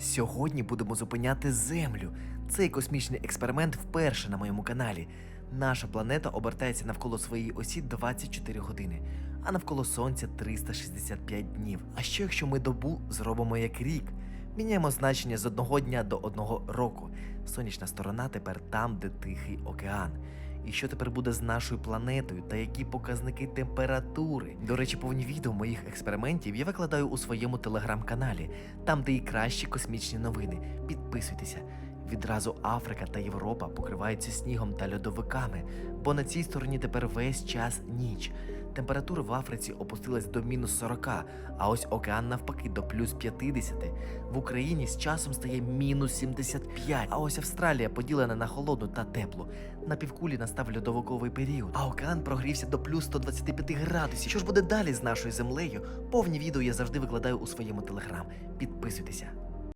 Сьогодні будемо зупиняти Землю. Цей космічний експеримент вперше на моєму каналі. Наша планета обертається навколо своєї осі 24 години, а навколо Сонця 365 днів. А що якщо ми добу зробимо як рік? Міняємо значення з одного дня до одного року. Сонячна сторона тепер там, де Тихий океан. І що тепер буде з нашою планетою та які показники температури? До речі, повні відео моїх експериментів я викладаю у своєму телеграм-каналі, там, де і кращі космічні новини. Підписуйтеся. Відразу Африка та Європа покриваються снігом та льодовиками, бо на цій стороні тепер весь час ніч. Температура в Африці опустилась до мінус 40, а ось океан навпаки до плюс 50. В Україні з часом стає мінус 75, а ось Австралія поділена на холодну та теплу. На півкулі настав льодовиковий період, а океан прогрівся до плюс 125 градусів. Що ж буде далі з нашою землею? Повні відео я завжди викладаю у своєму телеграм. Підписуйтеся.